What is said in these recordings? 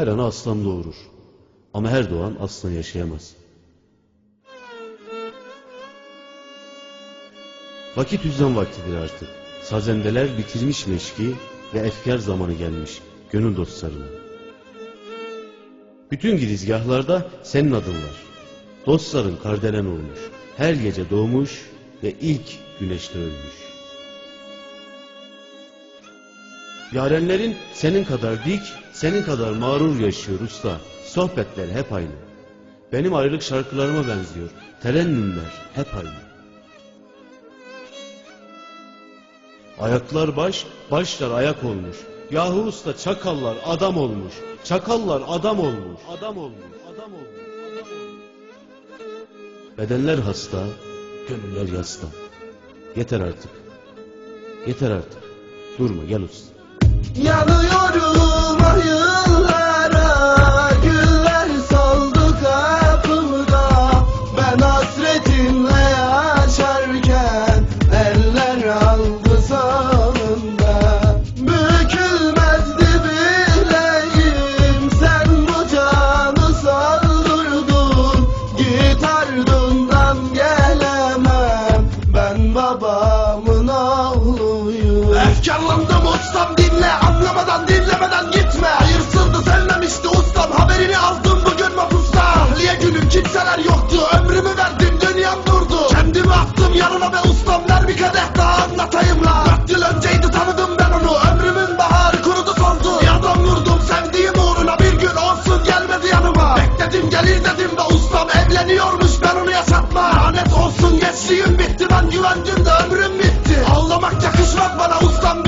Her ana aslan doğurur. Ama her doğan aslan yaşayamaz. Vakit hüzdan vaktidir artık. Sazendeler bitirmiş meşki ve efkar zamanı gelmiş gönül dostlarına. Bütün girizgahlarda senin adın var. Dostların kardelen olmuş. Her gece doğmuş ve ilk güneşte ölmüş. Yarenlerin senin kadar dik, senin kadar mağrur yaşıyor usta. Sohbetler hep aynı. Benim ayrılık şarkılarıma benziyor. Terennümler hep aynı. Ayaklar baş, başlar ayak olmuş. Yahu usta çakallar adam olmuş. Çakallar adam olmuş. Adam olmuş. Adam olmuş. Adam olmuş. Bedenler hasta, gönüller yasta. Yeter artık. Yeter artık. Durma gel usta. Yanıyorum ayılara kimseler yoktu. Ömrümü verdim dünyam durdu. Kendimi attım yanına ve ustam Ver bir kadeh daha anlatayım la. Dört yıl önceydi tanıdım ben onu. Ömrümün baharı kurudu soldu. Bir adam vurdum sevdiğim uğruna Bir gün olsun gelmedi yanıma. Bekledim gelir dedim ve ustam Evleniyormuş ben onu yaşatma. Lanet olsun gençliğim bitti Ben güvendim de ömrüm bitti. Ağlamak yakışmaz bana ustam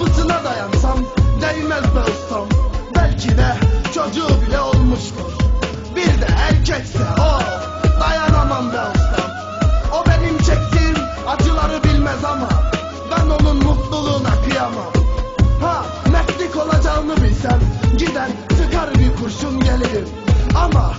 Kapısına dayansam Değmez be ustam. Belki de çocuğu bile olmuştur. Bir de erkekse o Dayanamam be ustam. O benim çektiğim acıları bilmez ama Ben onun mutluluğuna kıyamam. Ha mertlik olacağını bilsem Gider sıkar bir kurşun gelirim Ama